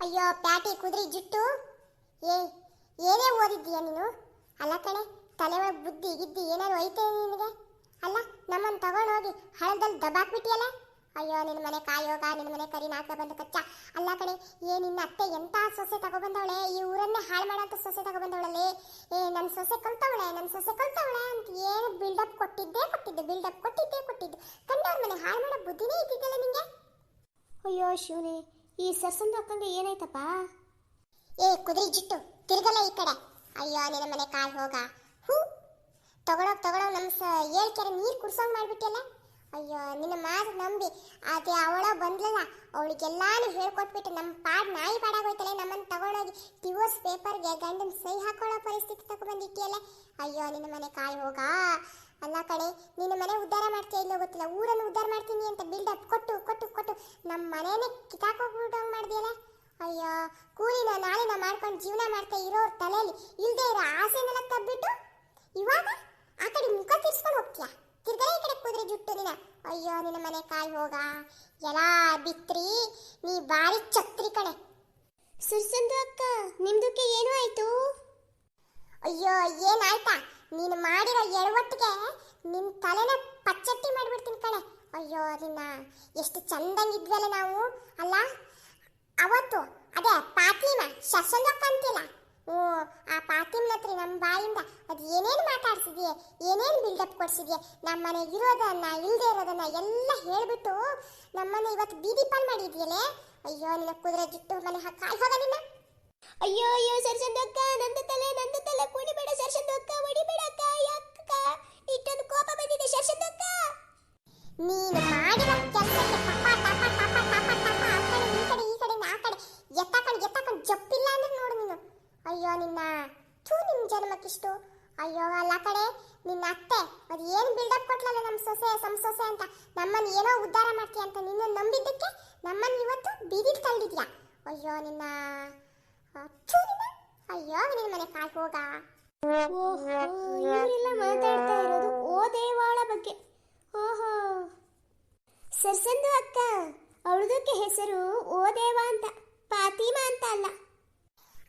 ಅಯ್ಯೋ, ಪ್ಯಾಟಿ ಕುದುರೆ ಜುಟ್ಟು. ಏ, ಏನೇ ಓದಿದ್ದೀಯ ನೀನು? ಅಲ್ಲ ಕಣೆ ತಲೆ ಒಳಗೆ ಬುದ್ಧಿ ಗಿದ್ದಿ ಏನಾದ್ರು ಐತೆ ನಿನಗೆ? ಅಲ್ಲ ನಮ್ಮನ್ನು ತಗೊಂಡೋಗಿ ಹಳದಲ್ಲಿ ದಬಾಕ್ಬಿಟ್ಟಿಯಲ್ಲ ಅಯ್ಯೋ ನಿನ್ನ ಮನೆ ಕಾಯೋಗ ನಿನ್ನ ಮನೆ ಕರಿ ನಾಕ ಬಂದ ಕಚ್ಚ. ಅಲ್ಲ ಕಣೆ, ಏ, ನಿನ್ನ ಅತ್ತೆ ಎಂತ ಸೊಸೆ ತಗೊಬಂದವಳೆ? ಈ ಊರನ್ನೇ ಹಾಳು ಮಾಡೋಂಥ ಸೊಸೆ ತಗೊಬಂದವಳಲ್ಲಿ? ಏ ನನ್ನ ಸೊಸೆ ಕಲ್ತವಳೆ ನನ್ನ ಸೊಸೆ ಕಲ್ತವಳೆ ಅಂತ ಏನು ಬಿಲ್ಡಪ್ ಕೊಟ್ಟಿದ್ದೇ ಕೊಟ್ಟಿದ್ದು ಬಿಲ್ಡಪ್ ಕೊಟ್ಟಿದ್ದೇ ಕೊಟ್ಟಿದ್ದು. ಕಂಡವ್ರ ಮನೆ ಹಾಳು ಮಾಡೋ ಬುದ್ಧಿನೇ ಇದ್ದಿದ್ದಲ್ಲ ನಿಂಗೆ? ಅಯ್ಯೋ, ಶಿವನೇ. ಈ ಸರ್ಸಂದು ಅಕ್ಕಂಗೆ ಏನಾಯ್ತಪ್ಪ? ಏ, ಕುದುರೆ ಜಿಟ್ಟು ತಿರ್ಗಲ್ಲ ಈ ಕಡೆ. ಅಯ್ಯೋ, ನಿನ್ನ ಮನೆ ಕಾಲ್ ಹೋಗ. ಹೂ. ತಗೊಳೋಗ್ ತಗೊಳೋಗ್ ನಮ್ಮ ಸ ಏಳ್ ನೀರು ಕುಡ್ಸೋಂಗ್ ಮಾಡ್ಬಿಟ್ಟಲ್ಲ ಅಯ್ಯೋ, ನಿನ್ನ ಮಾತು ನಂಬಿ. ಅದೇ ಅವಳ ಬಂದ್ಲಲ್ಲ, ಅವಳಿಗೆಲ್ಲಾನು ಹೇಳ್ಕೊಟ್ಬಿಟ್ಟು ನಮ್ಮ ಪಾಡ್ ನಾಯಿ ಪಾಡಾಗೋಯ್ತಲ್ಲ ನಮ್ಮನ್ನು ತಗೊಂಡೋಗಿ ಡಿವೋರ್ಸ್ ಪೇಪರ್ಗೆ ಗಂಡನ ಸಹಿ ಹಾಕೊಳ್ಳೋ ಪರಿಸ್ಥಿತಿ ತಗೊಬಂದಿಟ್ಟಿಯಲ್ಲ ಅಯ್ಯೋ, ನಿನ್ನ ಮನೆ ಕಾಯಿ ಹೋಗ. ಅಲ್ಲ ಕಡೆ ನಿನ್ನ ಮನೆ ಉದ್ಧಾರ ಮಾಡ್ತೀಯ ಇಲ್ಲೋ ಗೊತ್ತಿಲ್ಲ. ಊರನ್ನು ಉದ್ಧಾರ ಮಾಡ್ತೀನಿ ಅಂತ ಬಿಲ್ಡಪ್ ಕೊಟ್ಟು ಕೊಟ್ಟು ಕೊಟ್ಟು ನಮ್ಮ ಮನೇನೆ ಕಿತಾಕೋಗ್ಬಿಟ್ಟಂಗೆ ಮಾಡಿದೆಯಲ್ಲ? ಅಯ್ಯೋ ಕೂಲಿನ ನಾಳಿನ ಮಾಡ್ಕೊಂಡು ಜೀವನ ಮಾಡ್ತಾ ಇರೋರ ತಲೆಯಲ್ಲಿ ಇಲ್ಲದೆ ಇರೋ ಆಸೆನೆಲ್ಲ ತಬ್ಬಿಟ್ಟು ಇವಾಗ ಆ ಕಡೆ ಮುಖ ತಿರ್ಸ್ಕೊಂಡು ಹೋಗ್ತೀಯ? ತಿರ್ಗಲೇ ಈ ಕಡೆ ಕುದುರೆ ಜುಟ್ಟು ನಿನ್ನ. ಅಯ್ಯೋ ನಿನ್ನ ಮನೆ ಕಾಯಿ ಹೋಗ. ಎಲ್ಲ ಬಿತ್ರಿ ನೀ ಬಾರಿ ಚಕ್ರಿ ಕಣೆ. ಸುರ್ಸಂದು ಅಕ್ಕ ನಿಮ್ದಕ್ಕೆ ಏನು ಆಯ್ತು? ಅಯ್ಯೋ ಏನಾಯ್ತಾ? ನೀನು ಮಾಡಿರೋ ಎಡವಟ್ಟಿಗೆ ನಿನ್ನ ತಲೆನ ಪಚ್ಚಟ್ಟಿ ಮಾಡಿಬಿಡ್ತೀನಿ ಕಣೆ. ಅಯ್ಯೋ, ನಿನ್ನ ಎಷ್ಟು ಚಂದಂಗಿದ್ವಲ್ಲ ನಾವು, ಅಲ್ಲ? ಅವತ್ತು, ಅದೇ ಪಾತಿಮ ಶಸಂದಕ್ಕ ಅಂತಿಲ್ಲ ಓ, ಆ ಪಾತಿಮ್ನ ಹತ್ರ ನಮ್ಮ ಬಾಯಿಂದ ಅದು ಏನೇನು ಮಾತಾಡ್ಸಿದ್ಯೆ, ಏನೇನು ಬಿಲ್ಡಪ್ ಕೊಡ್ಸಿದ್ಯೆ ನಮ್ಮ ಮನೆಗೆ ಇರೋದನ್ನ ಇಲ್ಲದೆ ಇರೋದನ್ನ ಎಲ್ಲ ಹೇಳ್ಬಿಟ್ಟು ನಮ್ಮನೆ ಇವತ್ತು ಬೀದಿ ಪಾಲ್ ಮಾಡಿದ್ಯಲೇ? ಅಯ್ಯೋ, ನಿನ್ನ ಕುದುರೆ ಜಿಟ್ಟು ಮನೆ ಹಾಕಿ ಹೋಗ ನಿನ್ನ. ಅಯ್ಯೋ ಅಯ್ಯೋ ಸರ್ಸಂದು ಅಕ್ಕ ನಂದು ತಲೆ, ನಂದ ತಲೆ ಕುಣಿಬೇಡ ಸರ್ಸಂದು ಅಕ್ಕ ಹೊಡಿಬೇಡ ಅಕ್ಕ ಯಾಕಕ್ಕ? ಇಷ್ಟೊಂದು ಕೋಪ ಬಂದಿದೆ ಸರ್ಸಂದು ಅಕ್ಕ ನೀನು ಮಾಡಿದ ಕೆಲಸಕ್ಕೆ ಪಪ್ಪ ಪಪ್ಪ ಪಪ್ಪ ಪಪ್ಪ ಪಪ್ಪ ಆ ಕಡೆ, ಈ ಕಡೆ ಈ ಕಡೆ ಆ ಕಡೆ. ಎತ್ತಕೊಂಡು ಎತ್ತಕೊಂಡು ಜಪ್ಪಿಲ್ಲ ಅಂದ್ರೆ ನೋಡು ನೀನು. ಅಯ್ಯೋ, ನಿನ್ನ ಥೂ ನಿನ್ನ ಜನ್ಮಕ್ಕಿಷ್ಟು. ಅಯ್ಯೋ, ಅಲ್ಲ ಕಡೆ, ನಿನ್ನ ಅತ್ತೆ, ಅದು ಏನು ಬಿಲ್ಡಪ್ ಕೊಟ್ಲಲ್ಲ ನಮ್ಮ ಸೊಸೆ, ಸಮ್ ಸೊಸೆ ಅಂತ? ನಮ್ಮನ್ನು ಏನೋ ಉದ್ಧಾರ ಮಾಡ್ತೀಯ ಅಂತ ನಿನ್ನ ನಂಬಿದ್ದಕ್ಕೆ ನಮ್ಮನ್ನು ಇವತ್ತು ಬೀದಿಗೆ ತಳ್ಳಿದ್ಯಾ? ಅಯ್ಯೋ, ನಿನ್ನ ಅಯ್ಯೋ, ನಿನ್ನ ಮನೆ ಕಾಯ್ ಹೋಗ? ಇವರೆಲ್ಲ ಮಾತಾಡ್ತಾ ಇರೋದು ಓ ದೇವಾಳ ಬಗ್ಗೆ. ಓಹೋ. ಸರ್ಸಂದು ಅಕ್ಕ, ಅವಳದಕ್ಕೆ ಹೆಸರು ಓ ದೇವ ಅಂತ ಪಾತಿಮಾ ಅಂತ ಅಲ್ಲ.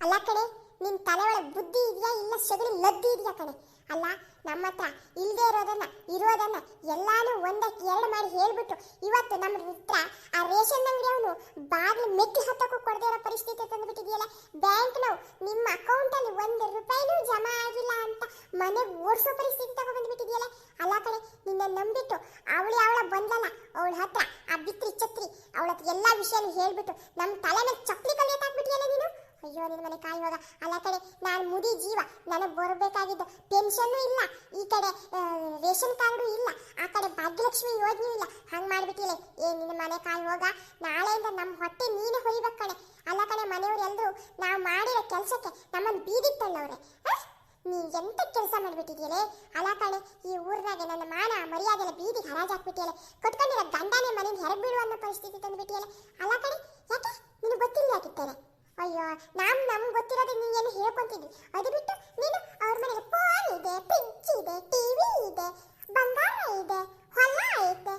ಅಲ್ಲ ಕಣೆ ನಿನ್ ತಲೆ ಒಳಗೆ ಬುದ್ಧಿ ಇದೆಯಾ ಇಲ್ಲ ಸಗಣಿ ಲದ್ದಿ ಇದೆಯಾ ಕಣೆ? ಅಲ್ಲ, ನಮ್ಮ ಹತ್ರ ಇಲ್ಲದೆ ಇರೋದನ್ನ ಇರೋದನ್ನ ಎಲ್ಲಾನು ಒಂದಕ್ಕೆ ಎರಡು ಮಾಡಿ ಹೇಳ್ಬಿಟ್ಟು ಇವತ್ತು ನಮ್ಮ ಮಿತ್ರ ಆ ರೇಷನ್ ಅಂಗಡಿ ಅವನು ಬಾಗಿಲು ಮೆಟ್ಟಿ ಹತ್ತಕ್ಕೂ ಕೊಡದೇ ಇರೋ ಪರಿಸ್ಥಿತಿ ತಂದುಬಿಟ್ಟಿದೆಯಲ್ಲ, ಬ್ಯಾಂಕ್ ನಾವು ನಿಮ್ಮ ಅಕೌಂಟ್ ಅಲ್ಲಿ ಒಂದು ರೂಪಾಯಿನೂ ಜಮಾ ಆಗಿಲ್ಲ ಅಂತ ಮನೆಗೆ ಓಡಿಸೋ ಪರಿಸ್ಥಿತಿ ತಗೊಂಡ್ಬಿಟ್ಟಿದೆಯಲ್ಲ ಅಲ್ಲ ಕಣೆ, ನಿನ್ನ ನಂಬಿಟ್ಟು ಅವಳಿ ಅವಳ ಬಂದಲ್ಲ, ಅವಳ ಹತ್ರ ಆ ಬಿತ್ರಿ ಛತ್ರಿ, ಅವಳ ಎಲ್ಲ ವಿಷಯನೂ ಹೇಳ್ಬಿಟ್ಟು ನಮ್ಮ ತಲೆನ ಚಪ್ಪಲಿ ಕಲಿಯತ್ತಾಕ್ಬಿಟ್ಟಿಯಲ್ಲ ನೀನು? ಅಯ್ಯೋ, ನಿನ್ನ ಮನೆ ಕಾಯಿ ಹೋಗ. ಅಲ್ಲ ಕಡೆ ನಾನು ಮುದಿ ಜೀವ. ನನಗೆ ಬರಬೇಕಾಗಿದ್ದು ಪೆನ್ಷನ್ನು ಇಲ್ಲ. ಈ ಕಡೆ ರೇಷನ್ ಕಾರ್ಡು ಇಲ್ಲ. ಆ ಕಡೆ ಭಾಗ್ಯಲಕ್ಷ್ಮಿ ಯೋಜನೆ ಇಲ್ಲ. ಹಂಗೆ ಮಾಡ್ಬಿಟ್ಟಿಲ್ಲ ಏ, ನಿನ್ನ ಮನೆ ಕಾಯಿ ಹೋಗ. ನಾಳೆಯಿಂದ ನಮ್ಮ ಹೊಟ್ಟೆ ನೀನೇ ಹೊಯ್ಬೇಕು ಕಣೆ. ಅಲ್ಲ ಕಡೆ ಮನೆಯವರೆಲ್ಲರೂ ನಾವು ಮಾಡಿರೋ ಕೆಲಸಕ್ಕೆ ನಮ್ಮನ್ನು ಬೀದಿಗೆ ತಳ್ಳವ್ರೆ. ನೀ ಎಂತ ಕೆಲಸ ಮಾಡಿಬಿಟ್ಟಿದ್ಯಾಳೆ ಅಲ್ಲ ಕಣೆ, ಈ ಊರಿನಾಗೆ ನನ್ನ ಮಾನ ಮರ್ಯಾದೆ ಎಲ್ಲ ಬೀದಿಗೆ ಹರಾಜಾಕ್ಬಿಟ್ಟಿಯಲ್ಲ ಕೊಟ್ಕೊಂಡಿರೋ ಗಂಡನೇ ಮನೆಯಿಂದ ಹೆರಗ್ ಬಿಡುವ ಅನ್ನೋ ಪರಿಸ್ಥಿತಿ ತಂದುಬಿಟ್ಟಿಯಲ್ಲ ಅಲ್ಲ ಕಣೆ, ಯಾಕೆ? ನಿನಗೆ ಗೊತ್ತಿಲ್ಲ ಯಾಕಿತ್ತೇನೆ? ಅಯ್ಯೋ, ನಮ್ ನಮ್ಗೆ ಗೊತ್ತಿರೋದು ನೀ ಏನು ಹೇಳ್ಕೊಂತಿದ್ವಿ ಅದು ಬಿಟ್ಟು ನೀನು ಅವ್ರ ಮನೆಗೆ ಫೋನ್ ಇದೆ ಫ್ರಿಡ್ಜ್ ಇದೆ ಟಿವಿ ಇದೆ, ಬಂಗಾರ ಇದೆ, ಹೊಲ ಐತೆ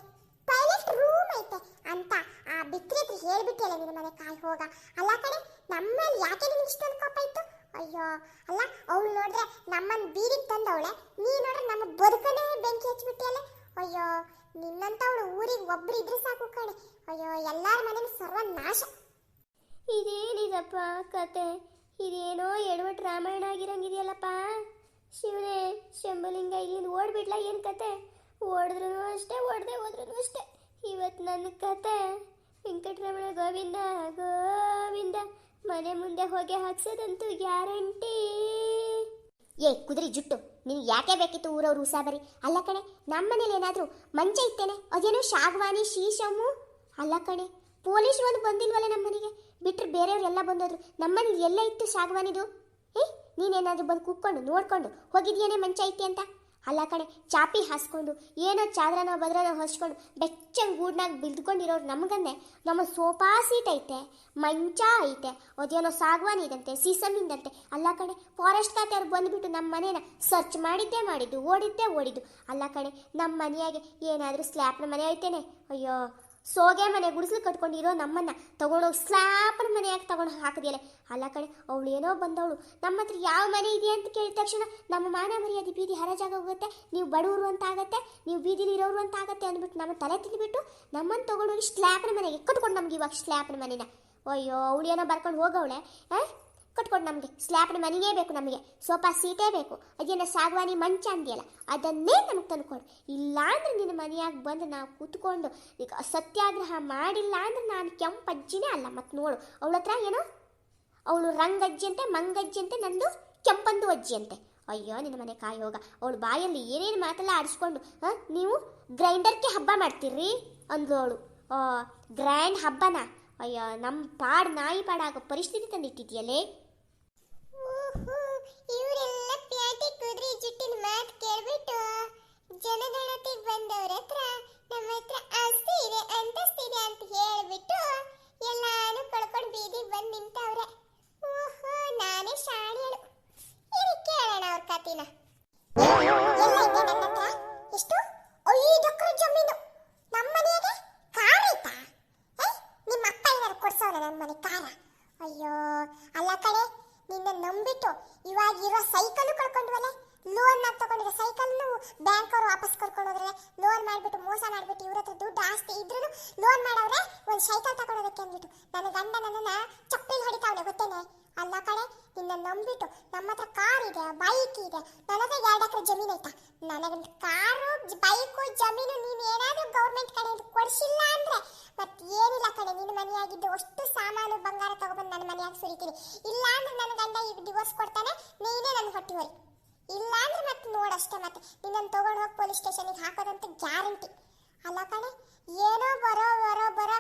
ಟಾಯ್ಲೆಟ್ ರೂಮ್ ಐತೆ ಅಂತ ಆ ಬಿತ್ರಿ ಹತ್ರ ಹೇಳ್ಬಿಟ್ಟಿಲ್ಲ ನಿನ್ನ ಮನೆ ಕಾಯಿ ಹೋಗ. ಅಲ್ಲ ಕಡೆ ನಮ್ಮಲ್ಲಿ ಯಾಕೆ ನಿಮ್ಗೆ ಇಷ್ಟೊಂದು ಕೋಪ ಇತ್ತು? ಅಯ್ಯೋ, ಅಲ್ಲ, ಅವಳು ನೋಡಿದ್ರೆ ನಮ್ಮನ್ನು ಬೀರಿಗೆ ತಂದವಳೆ, ನೀ ನೋಡ್ರೆ ನಮ್ಮ ಬದುಕನೇ ಬೆಂಕಿ ಹಚ್ಬಿಟ್ಟಿಯಲ್ಲ. ಅಯ್ಯೋ, ನಿನ್ನಂತವಳು ಊರಿಗೆ ಒಬ್ರು ಇದ್ರೆ ಸಾಕು ಕಣೆ. ಅಯ್ಯೋ, ಎಲ್ಲಾರ ಮನೇಲಿ ಸರ್ವನಾಶ. ಇದೇನಿದಪ್ಪ ಕತೆ? ಇದೇನೋ ಎಡವಟ್ ರಾಮಾಯಣ ಆಗಿರಂಗಿದೆಯಲ್ಲಪ್ಪ? ಶಿವನೇ, ಶಂಭುಲಿಂಗ ಇಲ್ಲಿಂದ ಓಡ್ಬಿಡ್ಲ ಏನು ಕತೆ? ಓಡಿದ್ರು ಅಷ್ಟೇ, ಓಡದೆ ಹೋದ್ರು ಅಷ್ಟೇ. ಇವತ್ತು ನನ್ನ ಕತೆ. ವೆಂಕಟರಮಣ ಗೋವಿಂದ ಗೋವಿಂದ, ಮನೆ ಮುಂದೆ ಹೋಗಿ ಹಾಕ್ಸೋದಂತೂ ಗ್ಯಾರಂಟಿ. ಏ, ಕುದುರೆ ಜುಟ್ಟು, ನಿನ್ಗೆ ಯಾಕೆ ಬೇಕಿತ್ತು ಊರವ್ರು ಉಸಾಬರಿ ಅಲ್ಲ ಕಣೆ, ನಮ್ಮನೇಲಿ ಏನಾದರೂ ಮಂಚ ಇತ್ತೇನೆ? ಅದೇನೋ ಶಾಗವಾನಿ, ಶೀಶಮು? ಅಲ್ಲ ಕಣೆ ಪೊಲೀಸ್ ಒಂದು ಬಂದಿಲ್ವಲ್ಲ ನಮ್ಮನೆಗೆ? ಬಿಟ್ರೆ ಬೇರೆಯವರೆಲ್ಲ ಬಂದೋದ್ರು. ನಮ್ಮನೇಲಿ ಎಲ್ಲ ಇತ್ತು ಶಾಗವಾನಿದು ಏ, ನೀನೇನಾದರೂ ಬಂದು ಕೂತ್ಕೊಂಡು ನೋಡ್ಕೊಂಡು ಹೋಗಿದ್ಯೇನೆ ಮಂಚ ಐತಿ ಅಂತ? ಅಲ್ಲ ಕಣೆ, ಚಾಪಿ ಹಾಸ್ಕೊಂಡು, ಏನೋ ಚಾದ್ರನೋ ಬದ್ರನೋ ಹೊಸ್ಕೊಂಡು ಬೆಚ್ಚಂಗೆ ಗೂಡ್ನಾಗ ಬಿದ್ಕೊಂಡಿರೋರು ನಮಗನ್ನೇ. ನಮ್ಮ ಸೋಫಾ ಸೀಟ್ ಐತೆ, ಮಂಚ ಐತೆ ಅದೇನೋ ಸಾಗವಾನಿ ಇದಂತೆ ಸೀಸಮಿಂದಂತೆ ಅಲ್ಲ ಕಣೆ, ಫಾರೆಸ್ಟ್ ಖಾತೆಯವ್ರು ಬಂದುಬಿಟ್ಟು ನಮ್ಮ ಮನೇನ ಸರ್ಚ್ ಮಾಡಿದ್ದೇ ಮಾಡಿದ್ದು, ಓಡಿದ್ದೇ ಓಡಿದ್ದು. ಅಲ್ಲ ಕಣೆ ನಮ್ಮ ಮನೆಯಾಗೆ ಏನಾದರೂ ಸ್ಲ್ಯಾಪ್ನ ಮನೆ ಐತೇನೆ? ಅಯ್ಯೋ ಸೋಗೆ ಮನೆ, ಗುಡಿಸ್ಲು ಕಟ್ಕೊಂಡಿರೋ ನಮ್ಮನ್ನ ತಗೊಂಡೋಗಿ ಸ್ಲಾಪನ ಮನೆಯಾಗಿ ತಗೊಂಡು ಹಾಕಿದೆಯಲ್ಲ ಅಲ್ಲ ಕಡೆ ಅವಳು ಏನೋ ಬಂದವಳು. ನಮ್ಮ ಹತ್ರ ಯಾವ ಮನೆ ಇದೆ ಅಂತ ಕೇಳಿದ ತಕ್ಷಣ ನಮ್ಮ ಮಾನ ಮರ್ಯಾದೆ ಬೀದಿ ಹರಾಜಾಗ ಹೋಗುತ್ತೆ, ನೀವು ಬಡವರು ಅಂತ ಆಗತ್ತೆ, ನೀವು ಬೀದಿಲಿ ಇರೋರು ಅಂತ ಆಗತ್ತೆ ಅಂದ್ಬಿಟ್ಟು ನಮ್ಮ ತಲೆ ತಿಂದ್ಬಿಟ್ಟು ನಮ್ಮನ್ನು ತಗೊಂಡೋಗಿ ಸ್ಲ್ಯಾಪನ ಮನೆಗೆ ಕಟ್ಕೊಂಡು ನಮ್ಗೆ ಇವಾಗ ಸ್ಲ್ಯಾಪನ ಮನೆನ. ಅಯ್ಯೋ ಅವಳು ಏನೋ ಬರ್ಕೊಂಡು ಹೋಗವಳೆ, ಹಾಂ? ಕಟ್ಕೊಂಡು ನಮಗೆ. ಸ್ಲ್ಯಾಪ್ನ ಮನೆಯೇ ಬೇಕು ನಮಗೆ. ಸೋಫಾ ಸೀಟೇ ಬೇಕು. ಅದೇನೋ ಸಾಗವಾನಿ ಮಂಚ ಅಂದಿಯಲ್ಲ, ಅದನ್ನೇ ನಮಗೆ ತಂದುಕೊಡು. ಇಲ್ಲಾಂದ್ರೆ ನಿನ್ನ ಮನೆಯಾಗ ಬಂದು ನಾವು ಕೂತ್ಕೊಂಡು ಈಗ ಸತ್ಯಾಗ್ರಹ ಮಾಡಿಲ್ಲ ಅಂದ್ರೆ ನಾನು ಕೆಂಪಜ್ಜಿನೇ ಅಲ್ಲ. ಮತ್ತು ನೋಡು, ಅವಳ ಹತ್ರ ಏನು? ಅವಳು ರಂಗಜ್ಜಿ ಅಂತೆ ಮಂಗಜ್ಜಿ ಅಂತೆ ನಂದು ಕೆಂಪಂದು ಅಜ್ಜಿ ಅಂತೆ ಅಯ್ಯೋ, ನಿನ್ನ ಮನೆ ಕಾಯೋಗ ಅವಳು ಬಾಯಲ್ಲಿ ಏನೇನು ಮಾತೆಲ್ಲ ಆಡಿಸ್ಕೊಂಡು, ಹಾಂ, ನೀವು ಗ್ರೈಂಡರ್ಗೆ ಹಬ್ಬ ಮಾಡ್ತೀರಿ ಅಂದ್ಲು ಅವಳು. ಗ್ರ್ಯಾಂಡ್ ಹಬ್ಬನ? ಅಯ್ಯೋ ನಮ್ಮ ಪಾಡ್ ನಾಯಿ ಪಾಡಾಗೋ ಪರಿಸ್ಥಿತಿ ತಂದಿಟ್ಟಿದ್ಯಲ್ಲೇ? ಕೇಳ್ಬಿಟ್ಟು ಜನಗಣತಿಗೆ ಬಂದವ್ರ ಹತ್ರ ನಮ್ಮ ಹತ್ರ ಆಸ್ತಿ ಇದೆ ಅಂತ ಹೇಳ್ಬಿಟ್ಟು ಎಲ್ಲಾನು ಕಳ್ಕೊಂಡು ಬೀದಿಗೆ ಬಂದು ನಿಂತವ್ರೆ. ಓಹೋ, ನಾನೇ ಶಾಣಿಯಳು. ಇರಿ ಕೇಳೋಣ ಅವ್ರ ಕತಿನ ಎಷ್ಟು ಐದು ಎಕರೆ ಜಮೀನು. ನಮ್ಮ ಮನೆಯಾಗೆ ಕಾರ್ ನಿಮ್ಮ ಅಪ್ಪ ಏನಾರು ನನ್ನ ಮನೆ ಕಾರ? ಅಯ್ಯೋ, ಅಲ್ಲ ಕಡೆ ನಿನ್ನ ನಂಬಿಟ್ಟು ಇವಾಗಿರೋ ಸೈಕಲ್ ಕಳ್ಕೊಂಡ್ವಲ್ಲ ಲೋನ್ ನಾಗ ತಗೊಂಡಿರೋ ಸೈಕಲ್ನು ಬ್ಯಾಂಕ್ ಅವರು ವಾಪಸ್ ಕರ್ಕೊಂಡು ಹೋದ್ರೆ ಲೋನ್ ಮಾಡ್ಬಿಟ್ಟು ಮೋಸ ಮಾಡ್ಬಿಟ್ಟು ಇವ್ರ ಹತ್ರ ದುಡ್ಡು ಆಸ್ತಿ ಇದ್ರೂ ಲೋನ್ ಮಾಡವ್ರೆ ಒಂದು ಸೈಕಲ್ ತಗೊಳೋದಕ್ಕೆ ಅಂದ್ಬಿಟ್ಟು. ನನ್ನ ಗಂಡ ನನ್ನನ್ನ ಚಪ್ಪಲಿ ಹೊಡಿತಾವನೆ, ಗೊತ್ತೇನೆ? ಅಲ್ಲ ಕಡೆ ನಿನ್ನ ನಂಬಿಟ್ಟು ನಮ್ಮ ಹತ್ರ ಕಾರ್ ಇದೆ ಬೈಕ್ ಇದೆ. ನನ್ನ ಹತ್ರ ಎರಡು ಎಕರೆ ಜಮೀನು ಐತಾ. ನನಗೆ ಕಾರು ಬೈಕು ಜಮೀನು ನೀನು ಏನಾದರೂ ಗೌರ್ಮೆಂಟ್ ಕಡೆ ಕೊಡಿಸಿಲ್ಲ ಅಂದ್ರೆ ಮತ್ತೆ ಏನಿಲ್ಲ ಕಡೆ ನಿನ್ನ ಮನೆಯಾಗಿದ್ದು ಅಷ್ಟು ಸಾಮಾನು ಬಂಗಾರ ತಗೊಬಂದು ನನ್ನ ಮನೆಯಾಗ ಸುರಿತೀನಿ. ಇಲ್ಲ ಅಂದ್ರೆ ನನ್ನ ಗಂಡ ಈಗ ಡಿವೋರ್ಸ್ ಕೊಡ್ತಾನೆ, ನೀನೇ ನನ್ನ ಹೊಟ್ಟಿ ಹೊರಿ. ಇಲ್ಲ ಅಂದ್ರೆ ಮತ್ತೆ ನೋಡಷ್ಟೇ ಮತ್ತೆ. ನಿನ್ನನ್ನು ತಗೊಂಡು ಹೋಗಿ ಪೊಲೀಸ್ ಸ್ಟೇಷನ್ಗೆ ಹಾಕೋದಂತ ಗ್ಯಾರಂಟಿ ಅಲ್ಲ ಕಣೆ, ಏನೋ ಬರೋ ಬರೋ ಬರೋ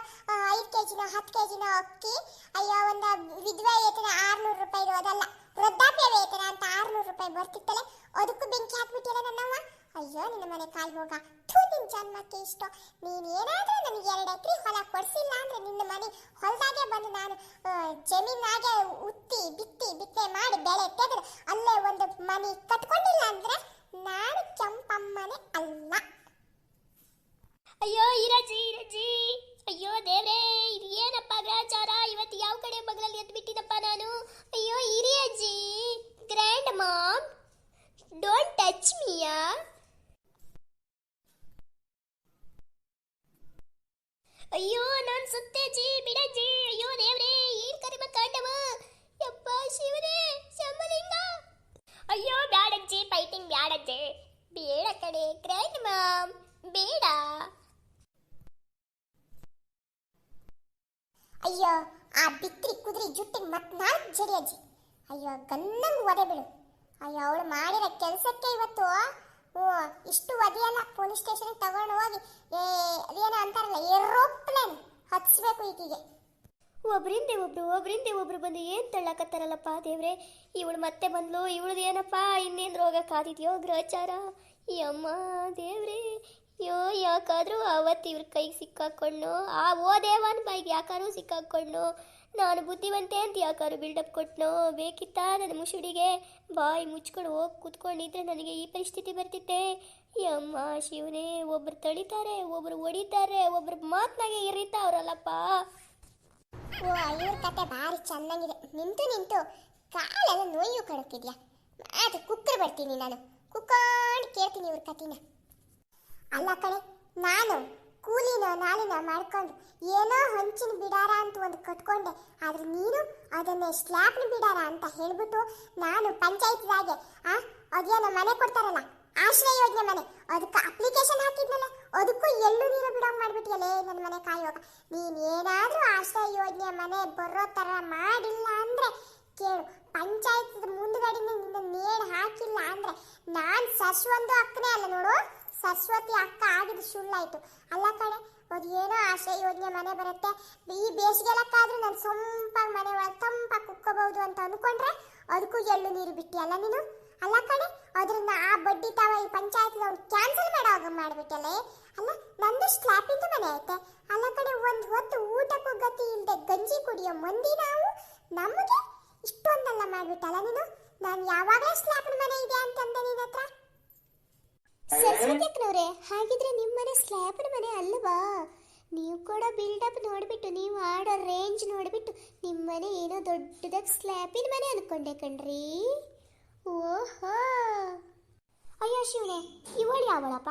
ಐದು ಕೆ ಜಿನ ಹತ್ತು ಕೆ ಜಿನೋ ಅಕ್ಕಿ, ಅಯ್ಯೋ, ಒಂದು ವಿಧವೆ ವೇತನ ಆರುನೂರು ರೂಪಾಯಿ ಇರೋದಲ್ಲ. ವೃದ್ಧಾಪ್ಯ ವೇತನ ಅಂತ ಆರ್ನೂರು ರೂಪಾಯಿ ಬರ್ತಿತ್ತಲ್ಲ, ಅದಕ್ಕೂ ಬೆಂಕಿ ಹಾಕ್ಬಿಟ್ಟಿಲ್ಲ ನನ್ನವ್ವ? ಅಯ್ಯೋ, ನಿನ್ನ ಮನೆ ಕಾಲ್ ಹೋಗ ಥೂ, ನಿನ್ ಜನ್ಮಕ್ಕೆ ಇಷ್ಟ. ನೀನ್ ಏನಾದ್ರೂ ನನಗೆ ಎರಡು ಎಕರೆ ಹೊಲ ಕೊಡ್ಸಿಲ್ಲ ಅಂದ್ರೆ ನಿನ್ನ ಮನೆ ಹೊಲದಾಗೆ ಬಂದು ನಾನು ಜಮೀನಾಗೆ ಉತ್ತಿ, ಬಿತ್ತಿ, ಬಿತ್ತನೆ ಮಾಡಿ ಬೆಳೆ ತೆಗೆದು ಅಲ್ಲೇ ಒಂದು ಮನೆ ಕಟ್ಕೊಂಡಿಲ್ಲ ಅಂದ್ರೆ ನಾನು ಕೆಂಪಮ್ಮನೆ ಅಲ್ಲ. ಅಯ್ಯೋ ಇರಜಿ ಇರಜಿ ಅಯ್ಯೋ ದೇವ್ರೇ ಇದು ಏನಪ್ಪ ಗ್ರಾಚಾರ ಇವತ್ತು ಯಾವ ಕಡೆ ಬಗಲಲ್ಲಿ ಎದ್ದು ಬಿಟ್ಟಿದಪ್ಪ ನಾನು? ಅಯ್ಯೋ ಇರಿ ಅಜ್ಜಿ ಗ್ರ್ಯಾಂಡ್ ಮಾಮ್, ಡೋಂಟ್ ಟಚ್ ಮಿಯಾ. ಅಯ್ಯೋ, ನಾನು ಸುತ್ತೇಜಿ ಬಿಡಜ್ಜಿ ಅಯ್ಯೋ ದೇವ್ರೇ, ಏನ್ ಕರಿಮ ಕಾಂಡವ? ಯಪ್ಪ ಶಿವರೇ ಶಂಭಲಿಂಗ. ಅಯ್ಯೋ ಬ್ಯಾಡಜ್ಜಿ ಫೈಟಿಂಗ್ ಬ್ಯಾಡಜ್ಜಿ ಬೇಡ ಕಡೆ ಗ್ರ್ಯಾಂಡ್ ಮಾಮ್ ಬೇಡ. ಅಯ್ಯೋ, ಆ ಬಿತ್ರಿ ಕುದುರೆ ಜುಟ್ಟಿಗೆ ಮತ್ ನಾಲ್ಕು ಜಡಿ ಅಜ್ಜಿ. ಅಯ್ಯೋ, ಗನ್ನಂಗ್ ಒದೆ ಬಿಡು ಅಯ್ಯೋ, ಅವಳು ಮಾಡಿರೋ ಕೆಲಸಕ್ಕೆ ಇವತ್ತು ಓ, ಇಷ್ಟು ಒದೆಯಲ್ಲ ಪೊಲೀಸ್ ಸ್ಟೇಷನ್ಗೆ ತಗೊಂಡು ಹೋಗಿ, ಏ, ಅದೇನೋ ಅಂತಾರಲ್ಲ, ಏರೋಪ್ಲೇನ್ ಹತ್ಸ್ಬೇಕು ಈಕಿಗೆ. ಒಬ್ರಿಂದ ಒಬ್ರು, ಒಬ್ರಿಂದೆ ಒಬ್ರು ಬಂದು ಏನ್ ತಳ್ಳಕತ್ತಾರಲ್ಲಪ್ಪ ದೇವ್ರೆ? ಇವಳು ಮತ್ತೆ ಬಂದ್ಲು, ಇವಳದು ಏನಪ್ಪ? ಇನ್ನೇನು ರೋಗ ಕಾದಿದ್ಯೋ ಗ್ರಹಚಾರ ಈ ಅಮ್ಮ ದೇವ್ರೆ, ಅಯ್ಯೋ, ಯಾಕಾದ್ರೂ ಅವತ್ತು ಇವ್ರ ಕೈಗೆ ಸಿಕ್ಕಾಕೊಂಡು ಆ ಓ ದೇವನ್ ಬೈಗೆ ಯಾಕಾದ್ರೂ ಸಿಕ್ಕಾಕೊಂಡು ನಾನು ಬುದ್ಧಿವಂತೆ ಅಂತ ಯಾಕಾರು ಬಿಲ್ಡಪ್ ಕೊಟ್ನೋ? ಬೇಕಿತ್ತಾ ನನ್ನ ಮುಸುಡಿಗೆ? ಬಾಯಿ ಮುಚ್ಕೊಂಡು ಹೋಗಿ ಕೂತ್ಕೊಂಡಿದ್ರೆ ನನಗೆ ಈ ಪರಿಸ್ಥಿತಿ ಬರ್ತಿತ್ತೆ. ಯಮ್ಮ, ಶಿವನೇ, ಒಬ್ರು ತಳಿತಾರೆ ಒಬ್ರು ಹೊಡಿತಾರೆ ಒಬ್ರು ಮಾತ್ನಾಗೆ ಇರಿತಾವ್ರಲ್ಲಪ್ಪ. ಓ, ಇವ್ರ ಕತೆ ಭಾರಿ ಚೆನ್ನಾಗಿದೆ. ನಿಂತು ನಿಂತು ಕಾಲೆಲ್ಲ ನೋಯು ಕಡುತ್ತಿದ್ಯಾ ಅದು ಕುಕ್ಕರ್ ಬರ್ತೀನಿ ನಾನು. ಕುಕ್ಕಾಂಡ್ ಕೇಳ್ತೀನಿ ಇವ್ರ ಕತಿನ ಅಲ್ಲ ಕಣೆ, ನಾನು ಕೂಲಿನ ನಾಲಿನ ಮಾಡ್ಕೊಂಡು ಏನೋ ಹಂಚಿನ ಬಿಡಾರ ಅಂತ ಒಂದು ಕಟ್ಕೊಂಡೆ. ಆದ್ರೆ ನೀನು ಅದನ್ನ ಸ್ಲ್ಯಾಬ್ನ ಬಿಡಾರ ಅಂತ ಹೇಳ್ಬಿಟ್ಟು ನಾನು ಪಂಚಾಯತ್ದಾಗೆ, ಆ ಅದೇನೋ ಮನೆ ಕೊಡ್ತಾರಲ್ಲ, ಆಶ್ರಯ ಯೋಜನೆ ಮನೆ, ಅದಕ್ಕೆ ಅಪ್ಲಿಕೇಶನ್ ಹಾಕಿದ್ನಲ್ಲ, ಅದಕ್ಕೂ ಎಲ್ಲೂ ನೀರು ಬಿಡೋಂಗ್ ಮಾಡ್ಬಿಟ್ಟಿಯಲ್ಲೇ ನನ್ನ ಮನೆ ಕಾಯುವಾಗ. ನೀನು ಏನಾದರೂ ಆಶ್ರಯ ಯೋಜನೆ ಮನೆ ಬರೋ ತರ ಮಾಡಿಲ್ಲ ಅಂದ್ರೆ ಕೇಳು ಪಂಚಾಯತ್ ಮುಂದುಗಡೆ ನಿನ್ನ ನೇಣು ಹಾಕಿಲ್ಲ ಅಂದ್ರೆ ನಾನು ಸಸ್ವಂದು ಅಕ್ಕನೇ ಅಲ್ಲ ನೋಡು. ಸರಸ್ವತಿ ಅಕ್ಕ ಆಗಿದ್ದು ಸುಳ್ಳಾಯ್ತು. ಅಲ್ಲ ಕಡೆ ಅದು ಏನೋ ಆಸೆ, ಯೋಜನೆ ಮನೆ ಬರುತ್ತೆ. ಈ ಬೇಸಿಗೆಲಕ್ಕಾದ್ರೂ ನಾನು ಸೊಂಪಾಗಿ ಮನೆ ಒಳಗೆ ತಂಪಾಗಿ ಕುಕ್ಕೋಬಹುದು ಅಂತ ಅಂದ್ಕೊಂಡ್ರೆ ಅದಕ್ಕೂ ಎಳ್ಳು ನೀರು ಬಿಟ್ಟಿಯಲ್ಲ ನೀನು? ಅಲ್ಲ ಕಡೆ ಅದರಿಂದ ಆ ಬಡ್ಡಿ ತಾವ ಈ ಪಂಚಾಯತ್ ಕ್ಯಾನ್ಸಲ್ ಮಾಡೋ ಮಾಡ್ಬಿಟ್ಟಲ್ಲ ಅಲ್ಲ ನಂದು ಸ್ಲ್ಯಾಪಿಂದು ಮನೆ ಐತೆ. ಅಲ್ಲ ಕಡೆ ಒಂದು ಹೊತ್ತು ಊಟಕ್ಕೂ ಗತಿ ಇಲ್ಲದೆ ಗಂಜಿ ಕುಡಿಯೋ ಮಂದಿ ನಾವು, ನಮಗೆ ಇಷ್ಟೊಂದೆಲ್ಲ ಮಾಡಿಬಿಟ್ಟಲ್ಲ ನೀನು? ನಾನು ಯಾವಾಗಲೇ ಸ್ಲ್ಯಾಪಿನ ಮನೆ ಇದೆ ಅಂತಂದೆ ನಿನ್ನ ಹತ್ರ? ಸರಸ್ವತಿ ಅಕ್ಕನವ್ರೆ ಹಾಗಿದ್ರೆ ನಿಮ್ಮ ಮನೆ ಸ್ಲ್ಯಾಬ್ನ ಮನೆ ಅಲ್ವಾ? ನೀವು ಕೂಡ ಬಿಲ್ಡಪ್ ನೋಡಿಬಿಟ್ಟು, ನೀವು ಆಡೋ ರೇಂಜ್ ನೋಡಿಬಿಟ್ಟು ನಿಮ್ಮ ಮನೆ ಏನೋ ದೊಡ್ಡದಾಗಿ ಸ್ಲ್ಯಾಪಿನ ಮನೆ ಅನ್ಕೊಂಡೆ ಕಣ್ರಿ. ಓಹೋ! ಅಯ್ಯೋ ಶಿವನೇ, ಇವಳು ಯಾವಳಪ್ಪ?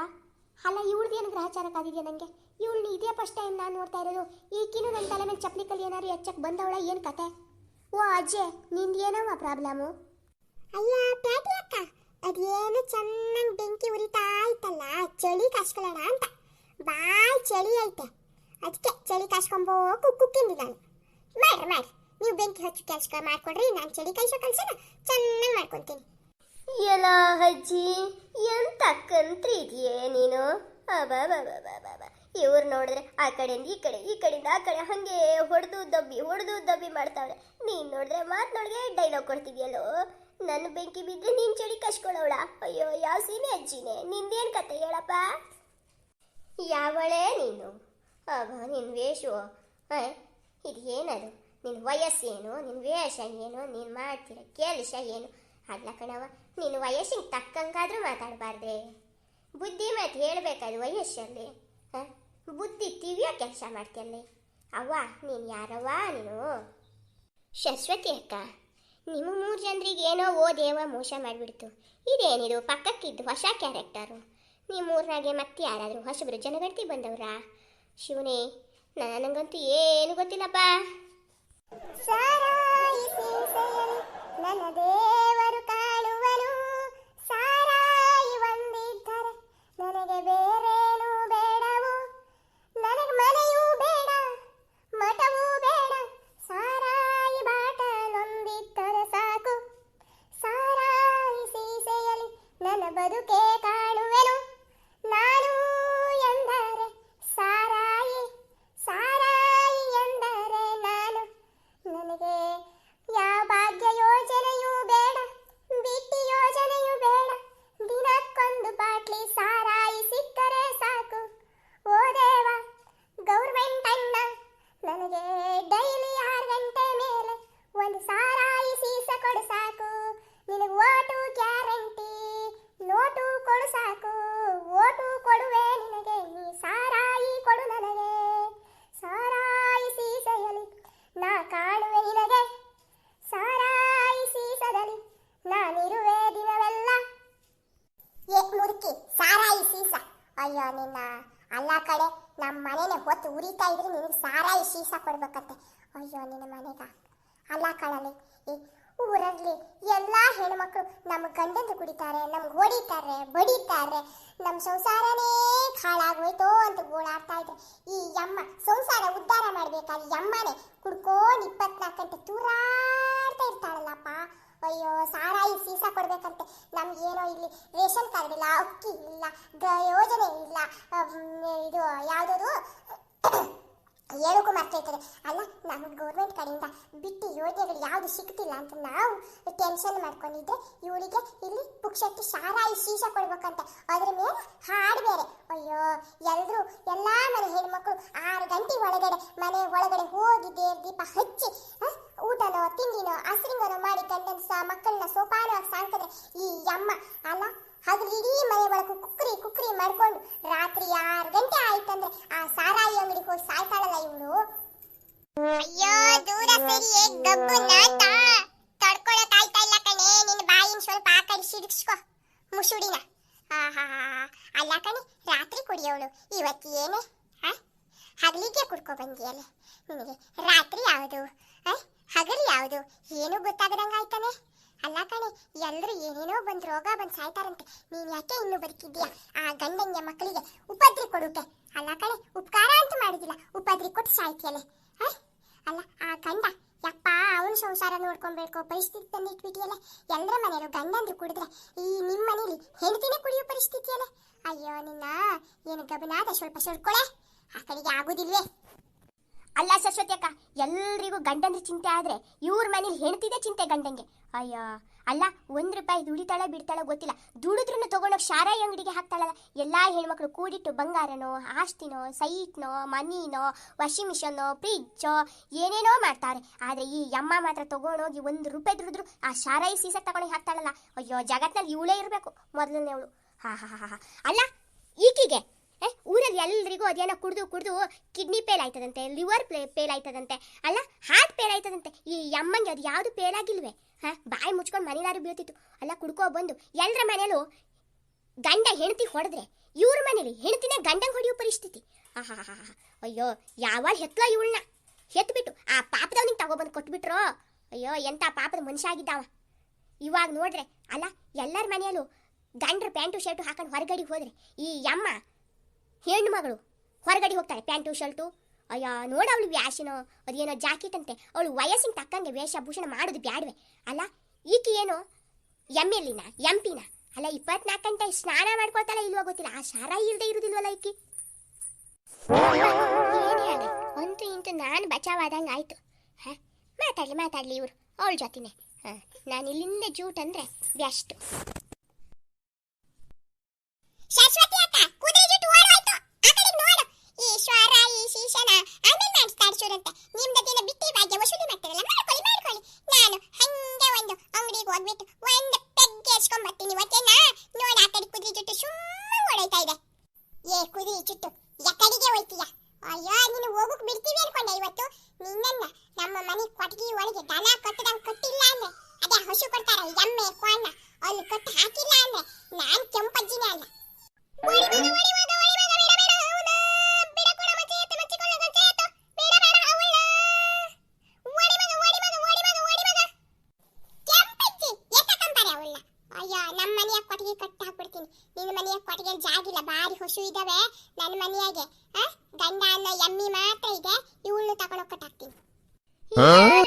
ಅಲ್ಲ, ಇವಳ್ದು ಏನು ಗ್ರಹಚಾರಕ್ಕಾಗಿದೆಯಾ ನನಗೆ ಇವಳನ್ನ ಇದೇ ಫಸ್ಟ್ ಟೈಮ್ ನಾನು ನೋಡ್ತಾ ಇರೋದು. ಈಕಿನೂ ನನ್ನ ತಲೆ ಮೇಲೆ ಚಪ್ಪಲಿ ಕಲ್ಲಿ ಏನಾರು ಎಚ್ಚಕ್ಕೆ ಬಂದವಳ ಏನು ಕತೆ? ಓ ಅಜ್ಜೆ ನಿಂದೇನವ ಪ್ರಾಬ್ಲಮು ಅಯ್ಯ ಪ್ಯಾಟಿ ಅಕ್ಕ ಅದೇನು ಚೆನ್ನಾಗಿ ಬೆಂಕಿ ಉರಿತಾ ಇತ್ತಲ್ಲ ಚಳಿ ಕಾಸ್ಕೊಳ್ಳೋಣ ಅಂತ. ಬಾಯ್ ಚಳಿ ಐತೆ. ಅದಕ್ಕೆ ಚಳಿ ಕಾಸ್ಕೊಂಬೋ ಕುಕ್ಕು ನಾನು ಮಾಡ್ರಿ ಮಾಡ್ರಿ. ನೀವು ಬೆಂಕಿ ಹಚ್ಚು ಕೆಲಸ ಮಾಡ್ಕೊಡ್ರಿ, ನಾನು ಚಳಿ ಕಾಯಿಸೋ ಕೆಲಸನ ಚೆನ್ನಾಗಿ ಮಾಡ್ಕೊತೀನಿ. ಎಲ್ಲ ಅಜ್ಜಿ, ಎಂತ ಕಂತ್ರಿದೆಯೇ ನೀನು? ಇವ್ರು ನೋಡಿದ್ರೆ ಆ ಕಡೆಯಿಂದ ಈ ಕಡೆ, ಈ ಕಡೆಯಿಂದ ಆ ಕಡೆ, ಹಂಗೆ ಹೊಡೆದು ದಬ್ಬಿ ಹೊಡೆದು ದಬ್ಬಿ ಮಾಡ್ತಾವ್ರೆ. ನೀನು ನೋಡಿದ್ರೆ ಮಾತ್ನೊಳಗೆ ಡೈಲಾಗ್ ಕೊಡ್ತಿದ್ಯಲ್ಲೋ? ನನ್ನ ಬೆಂಕಿ ಬಿದ್ದರೆ ನೀನು ಚಳಿ ಕಷ್ಕೊಳ್ಳೋಳ ಅಯ್ಯೋ, ಯಾವ ಸೀನೆ ಅಜ್ಜಿನೇ? ನಿಂದೇನು ಕತೆ ಹೇಳಪ್ಪ? ಯಾವಳೇ ನೀನು? ನಿನ್ನ ವೇಷು ಇದು ಏನದು? ನಿನ್ನ ವಯಸ್ಸೇನು ನಿನ್ನ ವೇಷ ಏನು? ನೀನು ಮಾಡ್ತಿರ ಕೆಲಸ ಏನು? ಅಲ್ಲ ಕಣವ ನೀನು ವಯಸ್ಸಿಗೆ ತಕ್ಕಂಗಾದ್ರೂ ಮಾತಾಡಬಾರ್ದೆ. ಬುದ್ಧಿ ಮಾತು ಹೇಳ್ಬೇಕದು ವಯಸ್ಸಲ್ಲಿ, ಹ? ಬುದ್ಧಿ ತಿವಿಯೋ ಕೆಲಸ ಮಾಡ್ತಿಯಲ್ಲಿ? ಅವ್ವ, ನೀನು ಯಾರವ್ವ ನೀನು? ಶಶ್ವತಿ ಅಕ್ಕ. ನಿಮ್ಮ ಮೂರು ಜನರಿಗೆ ಏನೋ ಓ ದೇವ ಮೋಸ ಮಾಡಿಬಿಡ್ತು. ಇದೇನಿದು? ಪಕ್ಕಕ್ಕಿದ್ದು ಹೊಸ ಕ್ಯಾರೆಕ್ಟರು. ನೀವು ಮೂರ್ನಾಗೆ ಮತ್ತೆ ಯಾರಾದರೂ ಹೊಸಬರು ಜನಗಣತಿ ಬಂದವರಾ? ಶಿವನೇ ನನಗಂತೂ ಏನು ಗೊತ್ತಿಲ್ಲಪ್ಪ. ನನ್ನ ಸಾರಾಯಿ ಒಂದಿದ್ದರೆ ನನಗೆ ಬೇರೇನು ಬೇಡವು ನನಗೆ ಮನೆಯೂ ಬೇಡ ಮಠವೂ ಬೇಡ ಸಾರಾಯಿ ಬಾಟಲೊಂದಿದ್ದರೆ ಸಾಕು ಸಾರಾಯಿ ಸೀಸೆಯಲ್ಲಿ ನನ್ನ ಬದುಕೆ ಕಾಣುವೆನು ನಾನು ಎಂದರೆ ಸಾರಾಯಿ ಸಾರಾಯಿ ಎಂದರೆ ನಾನು ನನಗೆ ಯಾವ ಭಾಗ್ಯ ಯೋಜನೆಯೂ ಬೇಡ ಬಿಟ್ಟಿ ಯೋಜನೆಯೂ ಬೇಡ ದಿನಕ್ಕೊಂದು ಬಾಟ್ಲಿ ಸಾರಾಯಿ ಸಿಕ್ಕರೆ ಸಾಕು ಓ ದೇವ ಗೌರ್ಮೆಂಟ್ ಅಣ್ಣ ನನಗೆ ಡೈಲಿ ಆರು ಗಂಟೆ ಮೇಲೆ ಒಂದು ಸಾರಾಯಿ ಸೀಸ ಕೊಡು ಸಾಕು ನಿನಗೆ ಓಟು ಗ್ಯಾರಂಟಿ ನೋಟು ಕೊಡು ಸಾಕು ಓಟು ಕೊಡುವೆ ನಿನಗೆ ನೀ ಸಾರಾಯಿ ಕೊಡು ನನಗೆ ಸಾರಾಯಿ ಸೀಸೆಯಲಿ ನಾ ಕಾಣುವೆ ನಿನಗೆ ಸಾರಾಯಿ ಸೀಸದಲ್ಲಿ ನಾನಿರುವೆ ದಿನವೆಲ್ಲ ಏ ಮುದುಕಿ ಸಾರಾಯಿ ಸೀಸ ಅಯ್ಯೋ ನಿನ್ನ ಅಲ್ಲ ಕಡೆ ನಮ್ಮ ಮನೆನೇ ಹೊತ್ತು ಉರಿತಾ ಇದ್ರೆ ನಿನಗೆ ಸಾರಾಯಿ ಸೀಸ ಅಯ್ಯೋ, ನಿನ್ನ ಮನೆಗ. ಅಲ್ಲ ಕಳಲಿ ಊರಲ್ಲಿ ಎಲ್ಲ ಹೆಣ್ಮಕ್ಳು ನಮ್ಮ ಗಂಡಂದು ಕುಡಿತಾರೆ ನಮ್ಗೆ ಹೊಡಿತಾರೆ, ಬಡಿತಾರೆ. ನಮ್ಮ ಸಂಸಾರನೇ ಹಾಳಾಗೋಯ್ತೋ ಅಂತ ಗೋಳಾಡ್ತಾ ಇದ್ರೆ. ಈ ಯಮ್ಮ ಸಂಸಾರ ಉದ್ಧಾರ ಮಾಡ್ಬೇಕಾದ್ರೆ ಯಮ್ಮನೇ ಕುಡ್ಕೊಂಡು ಇಪ್ಪತ್ನಾಲ್ಕು ಗಂಟೆ ತೂರಾಡ್ತಾ ಇರ್ತಾಳಲ್ಲಪ್ಪ. ಅಯ್ಯೋ, ಸಾರಾಯಿ ಸೀಸ ಕೊಡ್ಬೇಕಂತೆ. ನಮ್ಗೇನೋ ಇಲ್ಲಿ ರೇಷನ್ ಕಾರ್ಡ್ ಇಲ್ಲ ಅಕ್ಕಿ ಇಲ್ಲ ಯೋಜನೆ ಇಲ್ಲ. ಇದು ಯಾವುದದು? ಹೇಳೋಕ್ಕೂ ಮರ್ತೈತದೆ ಅಲ್ಲ ನಮಗೆ ಗೌರ್ಮೆಂಟ್ ಕಡೆಯಿಂದ ಬಿಟ್ಟು ಯೋಜನೆಗಳು ಯಾವುದು ಸಿಗ್ತಿಲ್ಲ ಅಂತ ನಾವು ಟೆನ್ಷನ್ ಮಾಡ್ಕೊಂಡಿದ್ದೆ ಇವಳಿಗೆ ಇಲ್ಲಿ ಪುಕ್ಷಕ್ಕೆ ಸಾರಾಯಿ ಶೀಶ ಕೊಡ್ಬೇಕಂತ. ಅದ್ರ ಮೇಲೆ ಹಾಡು ಬೇರೆ. ಅಯ್ಯೋ ಎಲ್ಲರೂ ಎಲ್ಲ ಮನೆ ಹೆಣ್ಮಕ್ಳು ಆರು ಗಂಟೆ ಒಳಗಡೆ, ಮನೆ ಒಳಗಡೆ ಹೋಗಿ ದೇವ್ರ ದೀಪ ಹಚ್ಚಿ ಊಟನೋ, ತಿಂಡಿನೋ ಹಸಿರಿಂಗನೋ ಮಾಡಿ ಗಂಡನ ಸಹ ಮಕ್ಕಳನ್ನ ಸೋಪಾನವಾಗಿ ಸಾಕಿದ್ರೆ ಈ ಅಮ್ಮ ಅಲ್ಲ ಹಗಲು ಇಡೀ ಮನೆ ಒಳಗೂ ಕುಕ್ರಿ ಕುಕ್ರಿ ಮಾಡ್ಕೊಂಡು ರಾತ್ರಿ ಆರು ಗಂಟೆ ಆಯ್ತಂದ್ರೆ ಆ ಸಾರಾಯಿ ಅಂಗಡಿಗೆ ಹೋಗಿ ಸಾಯ್ತಾಳಲ್ಲ ಇವಳು ಅಯ್ಯೋ, ದೂರ ಸರಿ ಗಬ್ಬು ತಡ್ಕೊಳಕ್ ಆಯ್ತಾ ಇಲ್ಲ ಕಣೆ ನಿನ್ನ ಬಾಯಿನ ಸ್ವಲ್ಪ ಆ ಕಡೆ ಸಿಡಿಸ್ಕೊ, ಮುಸುಡಿನ. ಆಹಾ, ಅಲ್ಲ ಕಣೆ, ರಾತ್ರಿ ಕುಡಿಯೋಳು. ಇವತ್ತು ಏನೇ? ಆ? ಹಗಲಿಗೆ ಕುಡ್ಕೊ ಬಂದಿಯಲ್ಲ. ನಿನಗೆ ರಾತ್ರಿ ಯಾವುದು? ಹಗಲು ಯಾವುದು? ಏನು ಗೊತ್ತಾಗದಂಗ ಆಯ್ತಾನೆ ಅಲ್ಲ ಕಣೆ ಎಲ್ಲರೂ ಏನೇನೋ ಬಂದ್ ರೋಗ ಬಂದು ಸಾಯ್ತಾರಂತೆ. ನೀನ್ ಯಾಕೆ ಇನ್ನು ಬದುಕಿದ್ಯಾ ಆ ಗಂಡಂಗೆ ಮಕ್ಕಳಿಗೆ ಉಪದ್ರಿ ಕೊಡುಕೆ ಅಲ್ಲ ಕಣೆ, ಉಪಕಾರ ಅಂತ ಮಾಡಿದಿಲ್ಲ. ಉಪದ್ರಿ ಕೊಟ್ಟು ಸಾಯ್ತಿಯಲ್ಲ ಆ? ಅಲ್ಲ, ಆ ಗಂಡ, ಯಪ್ಪ, ಅವನ ಸಂಸಾರ ನೋಡ್ಕೊಬೇಕು, ಪರಿಸ್ಥಿತಿ ತಂದಿಟ್ಬಿಟ್ಟಿಯಲ್ಲ ಎಲ್ಲರ ಮನೆಯವರು ಗಂಡಂದ್ರು ಕುಡಿದ್ರೆ ಈ ನಿಮ್ಮ ಮನೇಲಿ ಹೆಂಡತಿನೇ ಕುಡಿಯೋ ಪರಿಸ್ಥಿತಿಯಲ್ಲ ಅಯ್ಯೋ, ನಿನ್ನ, ಏನು ಗಬನಾದ ಸ್ವಲ್ಪ ಸುಳ್ಕೊಳೆ ಆ ಕಡೆಗೆ ಆಗುದಿಲ್ವೇ? ಅಲ್ಲ ಸರಸ್ವತಿ ಅಕ್ಕ, ಎಲ್ರಿಗೂ ಗಂಡಂದ್ರೆ ಚಿಂತೆ ಆದ್ರೆ ಇವ್ರ ಮನೇಲಿ ಹೆಣ್ತಿದೆ ಚಿಂತೆ ಗಂಡಂಗೆ ಅಯ್ಯ, ಅಲ್ಲ ಒಂದ್ ರೂಪಾಯಿ ದುಡಿತಾಳ ಬಿಡ್ತಾಳ ಗೊತ್ತಿಲ್ಲ. ದುಡಿದ್ರೂ ತಗೊಂಡೋಗಿ ಶಾರಾಯಿ ಅಂಗಡಿಗೆ ಹಾಕ್ತಾಳಲ್ಲ. ಎಲ್ಲಾ ಹೆಣ್ಮಕ್ಳು ಕೂಡಿಟ್ಟು ಬಂಗಾರನೋ, ಆಸ್ತಿನೋ, ಸೈಟ್ನೋ, ಮನಿನೋ, ವಾಷಿಂಗ್ ಮಿಷನ್ನೋ, ಫ್ರಿಜ್ಜೋ, ಏನೇನೋ ಮಾಡ್ತಾರೆ ಆದ್ರೆ ಈ ಅಮ್ಮ ಮಾತ್ರ ತಗೊಂಡೋಗಿ ಒಂದು ರೂಪಾಯಿ ದುಡಿದ್ರು ಆ ಶಾರಾಯಿ ಸೀಸ ತಗೊಂಡೋಗಿ ಹಾಕ್ತಾಳಲ್ಲ. ಅಯ್ಯೋ, ಜಗತ್ನಲ್ಲಿ ಇವಳೇ ಇರಬೇಕು ಮೊದಲನೇವಳು ಹಾ ಹಾ ಹಾ ಹಾ. ಅಲ್ಲ, ಈಕಿಗೆ? ಊರಲ್ಲಿ ಎಲ್ರಿಗೂ ಅದೇನೋ ಕುಡಿದು ಕುಡಿದು ಕಿಡ್ನಿ ಪೇಲ್ ಆಯ್ತದಂತೆ ಲಿವರ್ ಪ್ಲೇ ಆಯ್ತದಂತೆ, ಅಲ್ಲ? ಹಾರ್ಟ್ ಪೇಲ್ ಆಯ್ತದಂತೆ. ಈ ಅಮ್ಮಂಗೆ ಅದು ಯಾವುದು ಪೇಲ್ ಆಗಿಲ್ವೇ? ಹಾ? ಬಾಯಿ ಮುಚ್ಕೊಂಡು ಮನೇಲಾರು ಬೀಳ್ತಿತ್ತು. ಅಲ್ಲ, ಕುಡ್ಕೋ ಬಂದು ಎಲ್ಲರ ಮನೇಲೂ ಗಂಡ ಹೆಂಡತಿ ಹೊಡೆದ್ರೆ, ಇವ್ರ ಮನೇಲಿ ಹೆಂಡತಿನೇ ಗಂಡಂಗೆ ಹೊಡೆಯೋ ಪರಿಸ್ಥಿತಿ. ಆಹಾ ಅಯ್ಯೋ, ಯಾವಾಗ ಹೆತ್ಲ ಇವಳನ್ನ ಹೆತ್ಬಿಟ್ಟು, ಆ ಪಾಪದವನಿಗೆ ತಗೊಬಂದು ಕೊಟ್ಬಿಟ್ರೋ? ಅಯ್ಯೋ ಎಂಥ ಪಾಪದ ಮನುಷ್ಯ ಆಗಿದ್ದಾವ? ಇವಾಗ ನೋಡ್ರೆ ಅಲ್ಲ, ಎಲ್ಲರ ಮನೆಯಲ್ಲೂ ಗಂಡ್ರ ಪ್ಯಾಂಟು ಶರ್ಟು ಹಾಕೊಂಡು ಹೊರಗಡೆ ಹೋದ್ರೆ, ಈ ಅಮ್ಮ ಹೆಣ್ಣು ಮಗಳು. ಹೊರಗಡೆ ಹೋಗ್ತಾರೆ ಪ್ಯಾಂಟು, ಶರ್ಟು. ಅಯ್ಯ, ನೋಡು ಅವಳು ವ್ಯಾಸಿನೋ ಅದೇನೋ ಜಾಕೆಟ್ ಅಂತೆ. ಅವಳು ವಯಸ್ಸಿನ ತಕ್ಕಂಗೆ ವೇಷಭೂಷಣ ಮಾಡೋದು ಬ್ಯಾಡ್ವೆ. ಅಲ್ಲ, ಈಕೆ ಏನು ಎಂ ಎಲ್ಲಿನ ಎಂ ಪಿನ ಅಲ್ಲ, ಇಪ್ಪತ್ನಾಲ್ಕು ಗಂಟೆ ಸ್ನಾನ ಮಾಡ್ಕೊಳ್ತಾಳ ಇಲ್ವೋ ಗೊತ್ತಿಲ್ಲ. ಆ ಶಾರ ಇಲ್ಲದೆ ಇರುದಿಲ್ವಲ್ಲ ಈಕಿ? ಅಂತೂ ಇಂತೂ ನಾನು ಬಚಾವಾದಂಗೆ ಆಯ್ತು. ಹಾ, ಮಾತಾಡ್ಲಿ ಮಾತಾಡ್ಲಿ ಇವರು, ಅವಳ ಜೊತೆನೆ. ಹಾ ನಾನು ಇಲ್ಲಿಂದ ಜೂಟ್ ಅಂದ್ರೆ ಬೆಸ್ಟ್ ಶಾಶ್ವತಿ ಅಕ್ಕ ಕುದುರೆ ಜುಟ್ಟು ಓಡೋಯ್ತು ಆ ಕಡೆ ನೋಡು ಈ ಶ್ವರ ಈ ಶೀಶನ ಆಮೇಲೆ ಮಾಡಿಸ್ತಾರೆ ಶುರಂತೆ ನಿಮ್ದದಿನ ಬಿಟ್ಟಿ ಭಾಗ್ಯ ವಸೂಲಿ ಮಾಡ್ತಾರಲ್ಲ ಮಾಡ್ಕೊಳ್ಳಿ ಮಾಡ್ಕೊಳ್ಳಿ ನಾನು ಹಂಗೆ ಒಂದು ಅಂಗಡಿಗೆ ಹೋಗ್ಬಿಟ್ಟು ಒಂದು ಪೆಗ್ಗೆ ಎಸ್ಕೊಂಡ್ ಬರ್ತೀನಿ ಇವತ್ತೇನ ನೋಡು ಆ ಕಡೆ ಕುದುರೆ ಜುಟ್ಟು ಸುಮ್ಮ ಓಡೋಯ್ತಾ ಇದೆ ಏ ಕುದುರೆ ಜುಟ್ಟು ಎಕಡಿಗೆ ಹೋಯ್ತೀಯ ಅಯ್ಯೋ ನೀನು ಹೋಗಕ್ ಬಿಡ್ತೀವಿ ಅನ್ಕೊಂಡೆ ಇವತ್ತು ನಿನ್ನನ್ನ ನಮ್ಮ ಮನೆ ಕೊಟ್ಟಿಗೆ ಒಳಗೆ ದನ ಕಟ್ಟದಂಗ್ ಕಟ್ಟಿಲ್ಲ ಅಂದ್ರೆ ಅದೇ ಹಸು ಕೊಡ್ತಾರೆ ಎಮ್ಮೆ ಕ್ವಾಣ ಅಲ್ಲಿ ಕಟ್ಟು ಹಾಕಿಲ್ಲ ಅಂದ್ರೆ ನಾನ್ ಕೆಂಪಜ್ಜಿನೇ ಅಲ್ಲ ಓಡಿ ಮಗ, ಓಡಿ ಮಗ, ಓಡಿ ಮಗ, ಬೇಡ, ಬೇಡ, ಅವ್ನ. ಬಿಡ ಕೊಡ, ಮಚ್ಚೆ ಎತ್ತು, ಮಚ್ಚಿಕೊಳ್ಳ, ಮಚ್ಚೆ ಎತ್ತು. ಬೇಡ, ಬೇಡ, ಅವ್ನ. ಓಡಿ ಮಗ, ಓಡಿ ಮಗ, ಓಡಿ ಮಗ, ಓಡಿ ಮಗ. ಕೆಂಪಜ್ಜಿ, ಎತ್ತಕಂತಾರೆ ಅವ್ನ. ಅಯ್ಯೋ ನಮ್ಮ ಮನೆಯ ಕೊಟ್ಟಿಗೆ ಕಟ್ಟಿ ಹಾಕ್ಬಿಡ್ತೀನಿ ನಿನ್ನ ಮನೆಯ ಕೊಟ್ಟಿಗೆ ಜಾಗಿಲ್ಲ ಬಾರಿ ಹೊಸು ಇದಾವೆ ನನ್ನ ಮನೆಯಾಗೆ